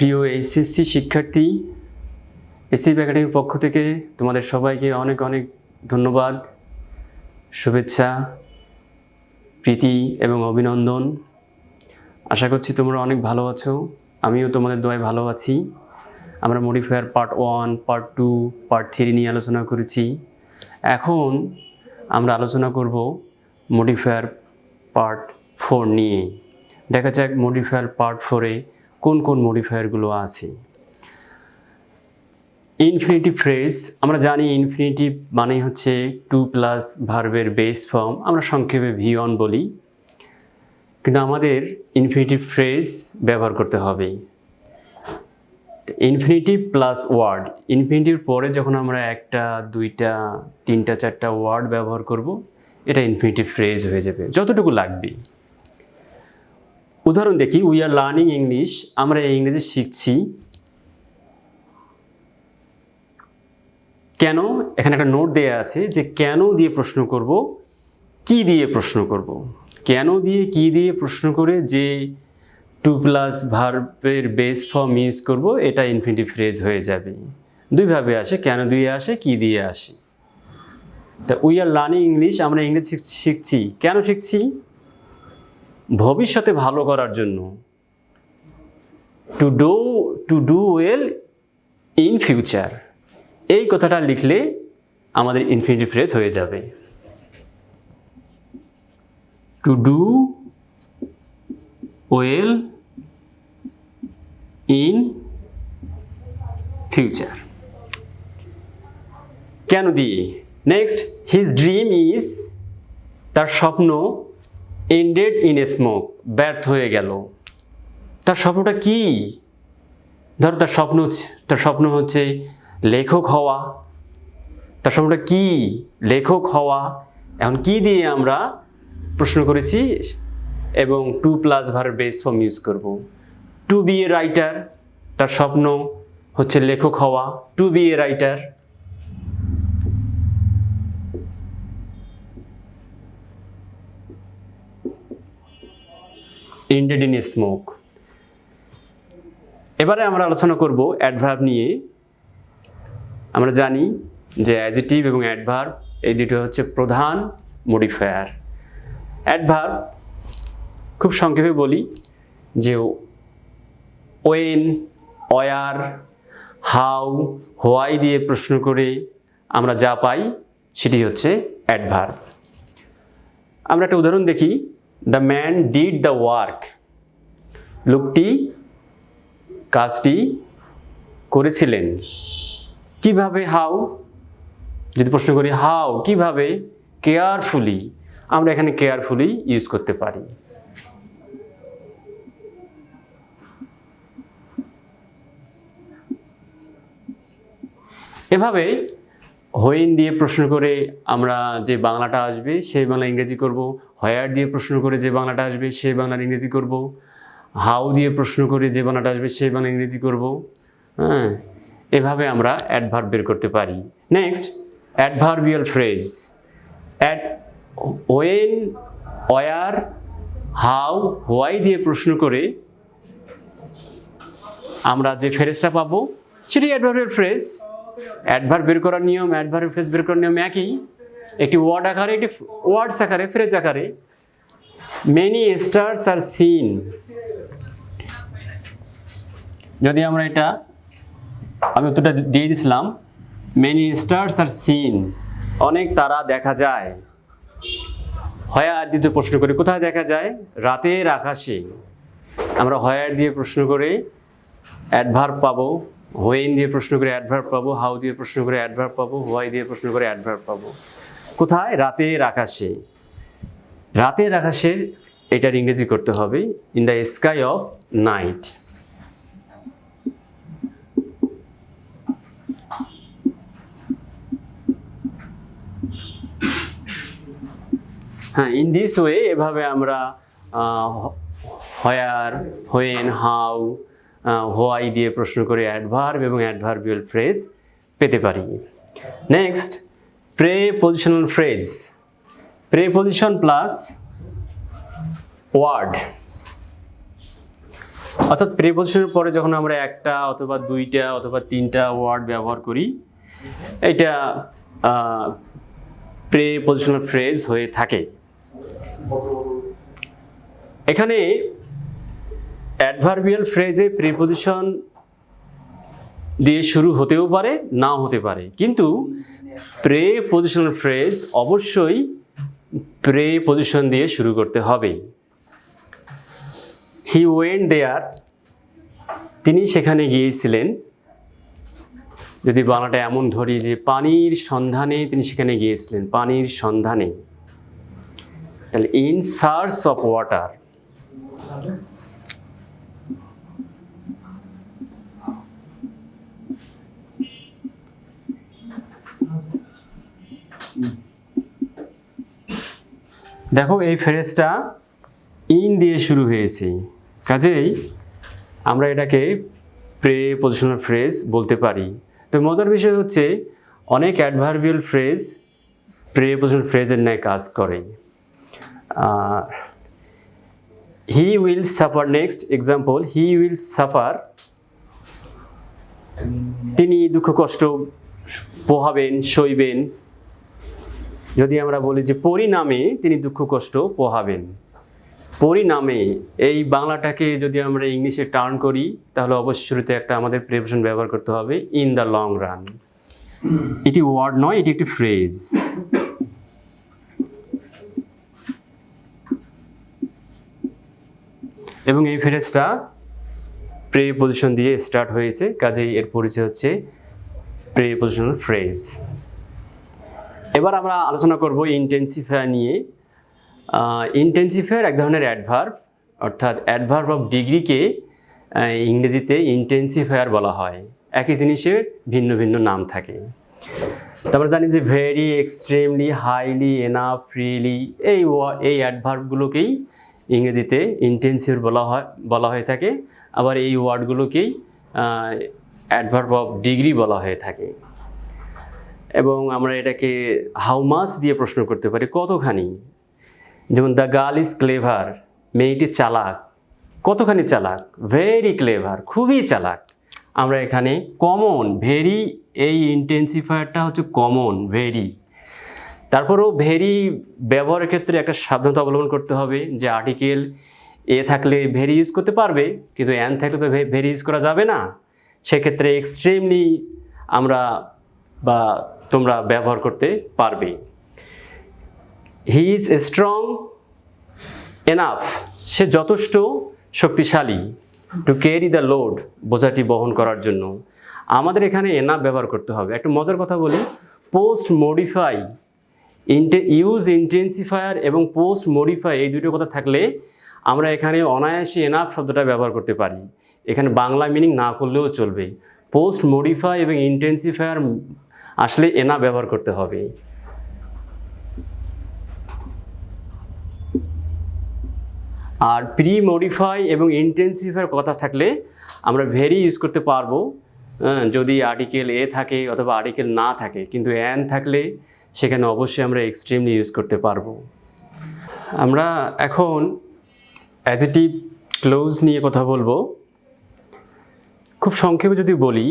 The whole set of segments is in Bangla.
প্রিয় এইচএসসি শিক্ষার্থী এসসি একাডেমির পক্ষ থেকে তোমাদের সবাইকে অনেক অনেক ধন্যবাদ, শুভেচ্ছা, প্রীতি এবং অভিনন্দন। আশা করছি তোমরা অনেক ভালো আছো, আমিও তোমাদের দোয়ায় ভালো আছি। আমরা modifier part one, part two, part three নিয়ে আলোচনা করেছি। এখন আমরা আলোচনা করব মডিফায়ার পার্ট ফোর নিয়ে। দেখা যাক মডিফায়ার পার্ট ফোরে কোন কোন মডিফায়ারগুলো আছে? ইনফিনিটিভ ফ্রেজ আমরা জানি ইনফিনিটিভ মানে হচ্ছে টু প্লাস ভার্বের বেস ফর্ম আমরা সংক্ষেপে ভি অন বলি। কিন্তু আমাদের ইনফিনিটিভ ফ্রেজ ব্যবহার করতে হবে। ইনফিনিটিভ প্লাস ওয়ার্ড ইনফিনিটিভ পরে যখন আমরা একটা, দুইটা, তিনটা, চারটা ওয়ার্ড ব্যবহার করব, এটা ইনফিনিটিভ ফ্রেজ হয়ে যাবে। যতটুকু লাগবে। উদাহরণ দেখি উই আর লার্নিং ইংলিশ আমরা এই ইংরেজি শিখছি। কেন? এখানে একটা নোট দেয়া আছে যে কেন দিয়ে প্রশ্ন করব, কি দিয়ে প্রশ্ন করব। কেন দিয়ে, কি দিয়ে প্রশ্ন করে যে টু প্লাস ভার্বের বেস ফর্ম ইউজ করব, এটা ইনফিনিটিভ ফ্রেজ হয়ে যাবে। দুইভাবে আসে, কেন দিয়ে আসে, কি দিয়ে আসে। তা উই আর লার্নিং ইংলিশ আমরা ইংরেজি শিখ- শিখছি। কেন শিখছি? ভবিষ্যতে ভালো করার জন্য to do to do well in future এই কথাটা লিখলে আমাদের ইনফিনিটিভ ফ্রেজ হয়ে যাবে। To do well in future কেন দিয়ে? নেক্সট হিজ ড্রিম ইজ তার স্বপ্ন এন্ডেড ইন স্মোক ব্যর্থ হয়ে গেল। তার স্বপ্নটা কি? ধরো তার স্বপ্ন তার স্বপ্ন হচ্ছে লেখক হওয়া। তার স্বপ্নটা কি? লেখক হওয়া। এখন কি দিয়ে আমরা প্রশ্ন করেছি এবং to plus verb base form use করব। টু বি এ রাইটার, তার স্বপ্ন হচ্ছে লেখক হওয়া। To be a writer ended in smoke. এবারে আমরা আলোচনা করব অ্যাডভার্ব নিয়ে। আমরা জানি যে অ্যাজিটিভ এবং অ্যাডভার্ব এই দুটো হচ্ছে প্রধান মডিফায়ার। অ্যাডভার্ব খুব সংক্ষেপে বলি যে ওয়েন অয়ার হাউ হোয়াই দিয়ে প্রশ্ন করে আমরা যা পাই সেটি হচ্ছে অ্যাডভার্ব। আমরা একটা উদাহরণ দেখি। The man did the work লোকটি কাজটি করেছিলেন। কীভাবে? হাউ যদি প্রশ্ন করি হাউ কীভাবে? কেয়ারফুলি আমরা এখানে কেয়ারফুলি ইউজ করতে পারি। এভাবে হোয়েন দিয়ে প্রশ্ন করে আমরা যে বাংলাটা আসবে, সেই বাংলা ইংরেজি করব। হয়ার দিয়ে প্রশ্ন করে যে বাংলাটা আসবে, সেই বাংলার ইংরেজি করব। হাউ দিয়ে প্রশ্ন করে যে বাংলাটা আসবে, সেই বাংলা ইংরেজি করব। হ্যাঁ এভাবে আমরা অ্যাডভার্ব বের করতে পারি। Next, adverbial phrase. Add when where how why দিয়ে প্রশ্ন করে আমরা যে ফ্রেজটা পাবো সেটি অ্যাডভার্বের ফ্রেজ। অ্যাডভার্ব বের করার নিয়ম, অ্যাডভার ফ্রেজ বের করার নিয়ম একই। একটি ওয়ার্ড আকারে, একটি ওয়ার্ডস আকারে, ফ্রেজ আকারে। মেনি স্টার্স আর সিন যদি আমরা এটা, আমি উত্তরটা দিয়ে দিয়েছিলাম মেনি স্টার্স আর সিন অনেক তারা দেখা যায়। হয়ার দিয়ে প্রশ্ন করি, কোথায় দেখা যায়? রাতের আকাশে। আমরা হয়ার দিয়ে প্রশ্ন করে অ্যাডভার্ব পাবো। হোয়েন দিয়ে প্রশ্ন করে অ্যাডভার্ব পাবো হাউ দিয়ে প্রশ্ন করে অ্যাডভার্ব পাবো, হোয়াই দিয়ে প্রশ্ন করে অ্যাডভার্ব পাবো। কোথায়? রাতের আকাশে। রাতের আকাশের এটার ইংরেজি করতে হবে in the sky of night হ্যাঁ ইন দিস ওয়ে এভাবে আমরা হয়ার হোয়েন হাউ হোয়াই দিয়ে প্রশ্ন করে অ্যাডভার্ব এবং অ্যাডভার্বিয়াল ফ্রেজ পেতে পারি। Next prepositional phrase preposition plus word অর্থাৎ প্রেপোজিশনের পরে যখন আমরা একটা অথবা দুইটা অথবা তিনটা ওয়ার্ড ব্যবহার করি, এটা প্রেপোজিশনাল ফ্রেজ হয়ে থাকে। এখানে অ্যাডভার্বিয়াল ফ্রেজে প্রিপোজিশন দিয়ে শুরু হতেও পারে, নাও হতে পারে। কিন্তু প্রে পজিশনাল ফ্রেজ অবশ্যই প্রে পজিশন দিয়ে শুরু করতে হবে। হি ওয়েন দেয়ার তিনি সেখানে গিয়েছিলেন। যদি বাংলাটা এমন ধরি যে পানির সন্ধানে তিনি সেখানে গিয়েছিলেন, পানির সন্ধানে। তাহলে ইন সার্চ অফ ওয়াটার দেখো এই ফ্রেজটা ইন দিয়ে শুরু হয়েছে। কাজেই আমরা এটাকে প্রে পজিশনাল ফ্রেজ বলতে পারি। তো মজার বিষয় হচ্ছে অনেক অ্যাডভার্বিয়াল ফ্রেজ প্রে পজিশনাল ফ্রেজের ন্যায় কাজ করে। He will suffer next, example, he will suffer. তিনি দুঃখ কষ্ট পোহাবেন, সইবেন। যদি আমরা বলি যে পরিণামে তিনি দুঃখ, কষ্ট পোহাবেন। পরিণামে এই বাংলাটাকে যদি আমরা ইংলিশে টার্ন করি, তাহলে অবশ্যই শুরুতে একটা আমাদের প্রিপারেশন ব্যবহার করতে হবে ইন দ্য লং রান এটি ওয়ার্ড নয়, এটি একটি ফ্রেজ এবং এই ফ্রেজটা প্রে পজিশন দিয়ে স্টার্ট হয়েছে, কাজেই এর পরিচয় হচ্ছে প্রে পজিশনাল ফ্রেজ এবার আমরা আলোচনা করব ইন্টেন্সিফায়ার নিয়ে। ইন্টেন্সিফায়ার এক ধরনের অ্যাডভার্ব অর্থাৎ অ্যাডভার্ব অফ ডিগ্রিকে ইংরেজিতে ইন্টেন্সিফায়ার বলা হয়। একই জিনিসের ভিন্ন ভিন্ন নাম থাকে। তারপরে জানি যে very extremely highly enough freely এই এই অ্যাডভার্বগুলোকেই ইংরেজিতে ইন্টেন্সিভ বলা হয়, বলা হয়ে থাকে। আবার এই ওয়ার্ডগুলোকেই অ্যাডভার্ব অফ ডিগ্রি বলা হয়ে থাকে। এবং আমরা এটাকে হাউ মাস দিয়ে প্রশ্ন করতে পারি, কতখানি? যেমন দ্য গার্ল ইজ ক্লেভার মেয়েটি চালাক, কতখানি চালাক? ভেরি ক্লেভার খুবই চালাক। আমরা এখানে কমন ভেরি এই ইন্টেন্সিফায়ারটা হচ্ছে কমন ভেরি তারপরেও ভেরি ব্যবহারের ক্ষেত্রে একটা সাবধানতা অবলম্বন করতে হবে যে আর্টিকেল এ থাকলে ভেরি ইউজ করতে পারবে, কিন্তু অ্যান থাকলে তো ভেরি ইউজ করা যাবে না। সেক্ষেত্রে এক্সট্রিমলি আমরা বা তোমরা ব্যবহার করতে পারবে। হি ইজ স্ট্রং এনাফ সে যথেষ্ট শক্তিশালী টু ক্যারি দ্য লোড বোঝাটি বহন করার জন্য। আমাদের এখানে এনাফ ব্যবহার করতে হবে। একটা মজার কথা বলি পোস্ট মডিফাই ইন্টে ইউজ ইন্টেন্সিফায়ার এবং পোস্ট মডিফাই এই দুটো কথা থাকলে আমরা এখানে অনায়াসে এনাফ শব্দটা ব্যবহার করতে পারি। এখানে বাংলা মিনিং না করলেও চলবে। পোস্ট মডিফাই এবং ইন্টেন্সিফায়ার আসলে এনা ব্যবহার করতে হবে। আর প্রি মডিফাই এবং ইন্টেন্সিফায়ার কথা থাকলে আমরা ভেরি ইউজ করতে পারব। হ্যাঁ, যদি আর্টিকেল এ থাকে অথবা আর্টিকেল না থাকে কিন্তু অ্যান থাকলে সেখানে অবশ্যই আমরা এক্সট্রিমলি ইউজ করতে পারব। আমরা এখন অ্যাজিটিভ ক্লোজ নিয়ে কথা বলব। খুব সংক্ষেপে যদি বলি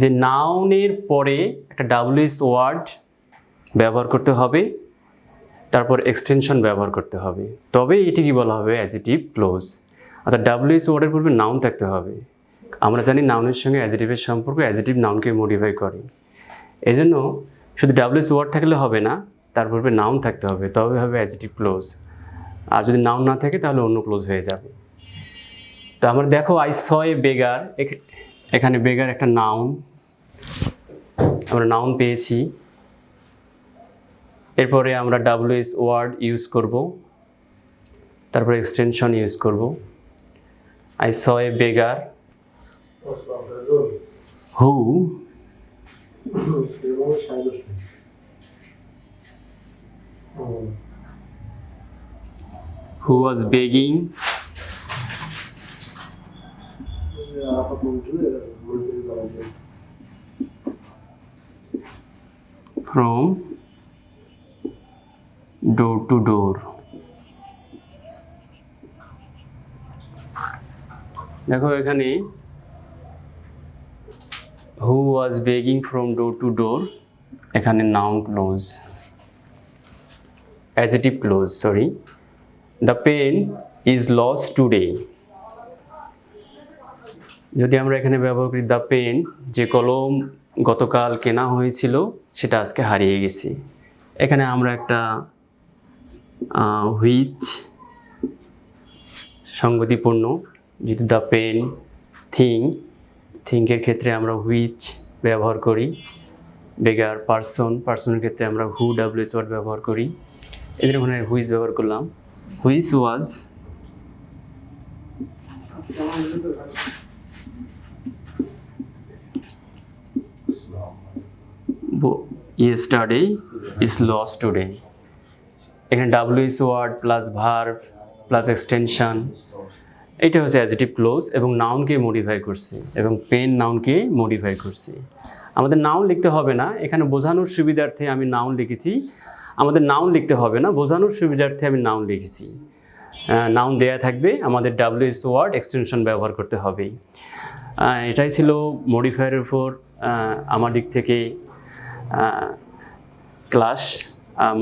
যে নাউনের পরে একটা ডাব্লিউএস ওয়ার্ড ব্যবহার করতে হবে, তারপর এক্সটেনশন ব্যবহার করতে হবে। তবে এটি কি বলা হবে? অ্যাজিটিভ ক্লোজ অর্থাৎ ডাব্লিউএস ওয়ার্ডের পূর্বে নাউন থাকতে হবে। আমরা জানি নাউনের সঙ্গে অ্যাজিটিভের সম্পর্ক অ্যাজিটিভ নাউনকে মডিফাই করে। এই জন্য শুধু ডাব্লিউএস ওয়ার্ড থাকলে হবে না, তার পূর্বে নাউন থাকতে হবে, তবে হবে অ্যাজিটিভ ক্লোজ আর যদি নাউন না থাকে, তাহলে অন্য ক্লোজ হয়ে যাবে। তো আমরা দেখো আই স এ বেগার এখানে বেগার একটা নাউন আমরা নাউন পেয়েছি। এরপরে আমরা ডাব্লিউএস ওয়ার্ড ইউজ করব, তারপরে এক্সটেনশন ইউজ করব। I saw a beggar who who was begging from door to door. দেখো এখানে who was begging from door to door এখানে noun clause adjective clause sorry the pen is lost today যদি আমরা এখানে ব্যবহার করি দ্য পেন, যে কলম গতকাল কেনা হয়েছিল, সেটা আজকে হারিয়ে গেছে। এখানে আমরা একটা হুইচ সঙ্গতিপূর্ণ, যেহেতু দ্য পেন থিং থিঙ্কের ক্ষেত্রে আমরা হুইচ ব্যবহার করি। বেগার পার্সন, পার্সনের ক্ষেত্রে আমরা হু ডাব্লিউএস ওয়ার্ড ব্যবহার করি। এদের ওখানে হুইচ ব্যবহার করলাম। Which was yesterday is lost today এখানে W WS word plus verb plus extension এটা হচ্ছে অ্যাজিটিভ ক্লোজ এবং নাউনকে মডিফাই করছে এবং পেন নাউনকে মডিফাই করছে। আমাদের নাউন লিখতে হবে না। এখানে বোঝানোর সুবিধার্থে আমি নাউন লিখেছি। আমাদের নাউন লিখতে হবে না। বোঝানোর সুবিধার্থে আমি নাউন লিখেছি। নাউন দেয়া থাকবে। আমাদের ডাব্লিউএস ওয়ার্ড এক্সটেনশন ব্যবহার করতে হবে। এটাই ছিল মডিফায়ারের উপর। আমার দিক থেকে class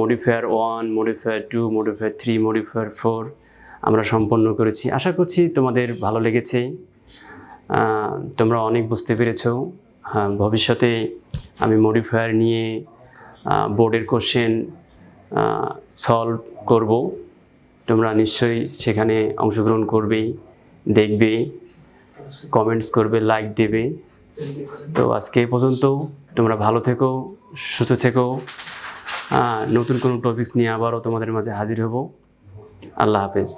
modifier one modifier two modifier three modifier four আমরা সম্পন্ন করেছি। আশা করছি তোমাদের ভালো লেগেছে। তোমরা অনেক বুঝতে পেরেছ। ভবিষ্যতে আমি মডিফায়ার নিয়ে বোর্ডের কোশ্চেন সলভ করব। তোমরা নিশ্চয়ই সেখানে অংশগ্রহণ করবে দেখবে কমেন্টস করবে লাইক দেবে। তো আজকে এই পর্যন্ত তোমরা ভালো থেকো, সুস্থ থেকো। নতুন কোনো টপিক নিয়ে আবারও তোমাদের মাঝে হাজির হব। আল্লাহ হাফেজ।